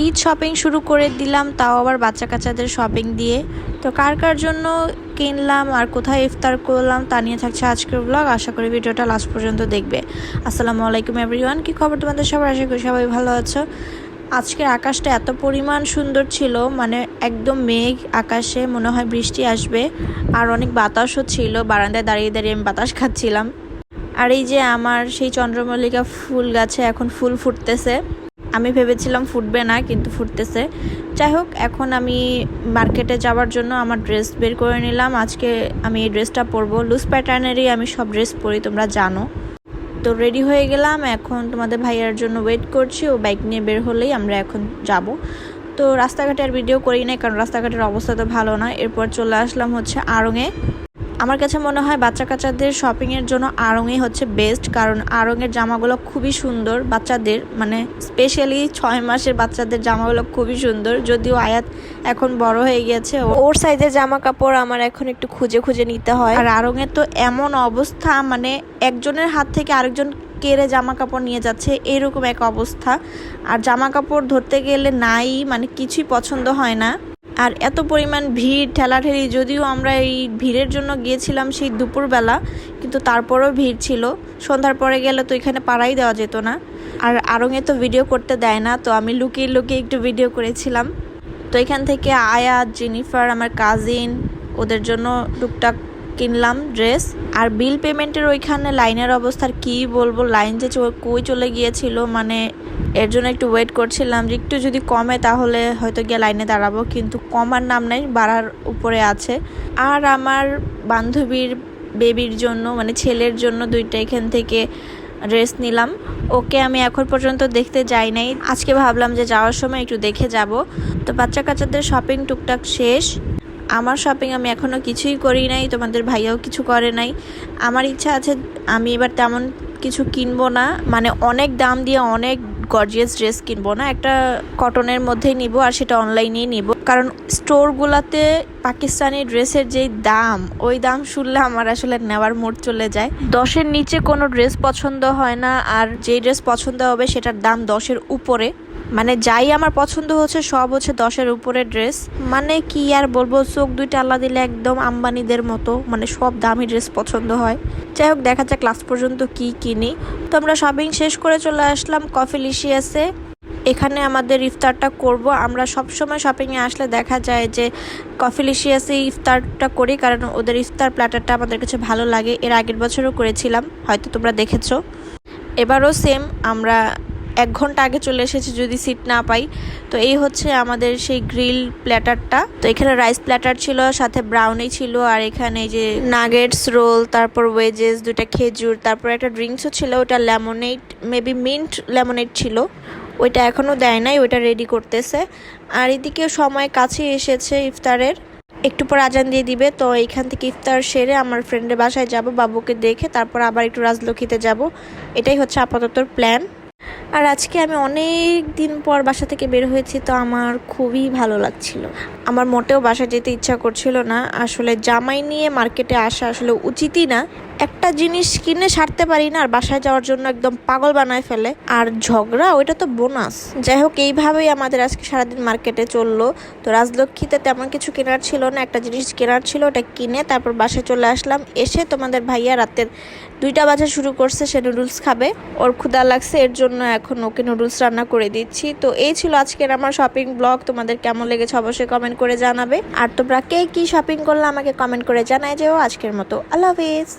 Eid shopping শুরু করে দিলাম, তাও আবার বাচ্চা কাচ্চাদের শপিং দিয়ে। তো কার কার জন্য কিনলাম আর কোথায় ইফতার করলাম তা নিয়ে থাকছে আজকের ব্লগ আশা করি ভিডিওটা লাস্ট পর্যন্ত দেখবে। আসসালামু আলাইকুম এভরিওয়ান কি খবর তোমাদের সবার? আশা করি সবাই ভালো আছো। আজকের আকাশটা এত পরিমাণ সুন্দর ছিল মানে একদম মেঘ আকাশে, মনে হয় বৃষ্টি আসবে। আর অনেক বাতাসও ছিল, বারান্দায় দাঁড়িয়ে দাঁড়িয়ে আমি বাতাস খাচ্ছিলাম। আর এই যে আমার সেই চন্দ্রমল্লিকা ফুল গাছে এখন ফুল ফুটতেছে। আমি ভেবেছিলাম ফুটবে না, কিন্তু ফুটতেছে। যাই হোক এখন আমি মার্কেটে যাওয়ার জন্য আমার ড্রেস বের করে নিলাম। আজকে আমি এই ড্রেসটা পরবো। লুজ প্যাটার্নেরই আমি সব ড্রেস পরি, তোমরা জানো। তো রেডি হয়ে গেলাম। এখন তোমাদের ভাইয়ার জন্য ওয়েট করছি। ও বাইক নিয়ে বের হলেই আমরা এখন যাব। তো রাস্তাঘাটে আর ভিডিও করি নাই, কারণ রাস্তাঘাটের অবস্থা তো ভালো না। এরপর চলে আসলাম হচ্ছে আড়ংয়ে আমার কাছে মনে হয় বাচ্চা কাচ্চাদের শপিংয়ের জন্য আড়ংই হচ্ছে বেস্ট কারণ আড়ংয়ের জামাগুলো খুবই সুন্দর। বাচ্চাদের মানে স্পেশালি ছয় মাসের বাচ্চাদের জামাগুলো খুবই সুন্দর। যদিও আয়াত এখন বড় হয়ে গেছে ওর সাইজের জামা কাপড় আমার এখন একটু খুঁজে খুঁজে নিতে হয়। আর আড়ংয়ের তো এমন অবস্থা মানে একজনের হাত থেকে আরেকজন কেড়ে জামা কাপড় নিয়ে যাচ্ছে এরকম এক অবস্থা। আর জামা কাপড় ধরতে গেলে নাই মানে কিছুই পছন্দ হয় না। আর এত পরিমাণ ভিড়, ঠেলাঠেলি, যদিও আমরা এই ভিড়ের জন্য গিয়েছিলাম সেই দুপুরবেলা, কিন্তু তারপরেও ভিড় ছিল। সন্ধ্যার পরে গেলে তো এখানে পাড়াই দেওয়া যেত না। আর আরঙে তো ভিডিও করতে দেয় না, তো আমি লুকিয়ে লুকিয়ে একটু ভিডিও করেছিলাম। তো এখান থেকে আয়া জেনিফার, আমার কাজিন ওদের জন্য টুকটাক কিনলাম ড্রেস, আর বিল পেমেন্টের ওইখানে লাইনের অবস্থার কি বলব? লাইন যে কই চলে গিয়েছিল মানে এর জন্য একটু ওয়েট করছিলাম। যে একটু যদি কমে তাহলে হয়তো গিয়ে লাইনে দাঁড়াবো, কিন্তু কমার নাম নেই, বাড়ার উপরে আছে। আর আমার বান্ধবীর বেবির জন্য মানে ছেলের জন্য দুইটা এখান থেকে ড্রেস নিলাম। ওকে আমি এখন পর্যন্ত দেখতে যাই নাই। আজকে ভাবলাম যে যাওয়ার সময় একটু দেখে যাব। তো বাচ্চা কাচ্চাদের শপিং টুকটাক শেষ। আমার শপিং আমি এখনও কিছুই করি নাই, তোমাদের ভাইয়াও কিছু করে নাই। আমার ইচ্ছা আছে আমি এবার তেমন কিছু কিনবো না মানে অনেক দাম দিয়ে অনেক গর্জিয়াস ড্রেস কিনবো না, একটা কটনের মধ্যেই নিব আর সেটা অনলাইনেই নিব। কারণ স্টোরগুলোতে পাকিস্তানি ড্রেসের যেই দাম, ওই দাম শুনলে আমার আসলে নেওয়ার মুড চলে যায়। দশের নিচে কোনো ড্রেস পছন্দ হয় না, আর যেই ড্রেস পছন্দ হবে সেটার দাম দশের উপরে। মানে যাই আমার পছন্দ হচ্ছে, সব হচ্ছে দশের উপরে ড্রেস মানে কি আর বলব, চোখ দুইটা আল্লাহ দিলে একদম আম্বানিদের মতো মানে সব দামি ড্রেস পছন্দ হয়। যাই হোক, দেখা যাক ক্লাস পর্যন্ত কি কিনি। তো আমরা শপিং শেষ করে চলে আসলাম কফি লিশিয়াসে এখানে আমাদের ইফতারটা করব। আমরা সব সময় শপিংয়ে আসলে দেখা যায় যে কফি লিশিয়াসে ইফতারটা করি, কারণ ওদের ইফতার প্ল্যাটারটা আমাদের কাছে ভালো লাগে। এর আগের বছরও করেছিলাম, হয়তো তোমরা দেখেছ। এবারও সেম আমরা এক ঘণ্টা আগে চলে এসেছি যদি সিট না পাই। তো এই হচ্ছে আমাদের সেই গ্রিল প্ল্যাটারটা তো এখানে রাইস প্ল্যাটার ছিল, সাথে ব্রাউনি ছিল, আর এখানে যে নাগেটস রোল তারপর ওয়েজেস দুটা খেজুর, তারপর একটা ড্রিঙ্কসও ছিল, ওটা লেমনেড মেবি মিন্ট লেমনেড ছিল। ওইটা এখনও দেয় নাই, ওইটা রেডি করতেছে। আর এদিকেও সময় কাছে এসেছে ইফতারের। একটু পর আজান দিয়ে দিবে, তো এইখান থেকে ইফতার সেরে আমার ফ্রেন্ডের বাসায় যাব, বাবুকে দেখে তারপর আবার একটু রাজলক্ষ্মীতে যাব। এটাই হচ্ছে আপাতত প্ল্যান আর আজকে আমি অনেক দিন পর বাসা থেকে বের হয়েছি, তো আমার খুবই ভালো লাগছিল। আমার মোটেও বাসা যেতে ইচ্ছা করছিল না। আসলে জামাই নিয়ে মার্কেটে আসা আসলে উচিতই না। একটা জিনিস কিনে সারতে পারি না, আর বাসায় যাওয়ার জন্য একদম পাগল বানায় ফেলে। আর ঝগড়া, ওইটা তো বোনাস। যাই হোক, এইভাবেই আমাদের আজকে সারাদিন মার্কেটে চলল। তো রাজলক্ষ্মীতে তেমন কিছু কেনার ছিল না, একটা জিনিস কেনার ছিল, ওটা কিনে তারপর বাসায় চলে আসলাম। এসে তোমাদের ভাইয়া রাতের দুইটা বাজে শুরু করছে, সে নুডলস খাবে। ওর ক্ষুদা লাগছে, এর জন্য এখন ওকে নুডলস রান্না করে দিচ্ছি। তো এই ছিল আজকের আমার শপিং ব্লগ তোমাদের কেমন লেগেছে অবশ্যই কমেন্ট করে জানাবে। আর তোমরা কে কি শপিং করলে আমাকে কমেন্ট করে জানাই যেও। আজকের মতো, আল্লাহ হাফিজ।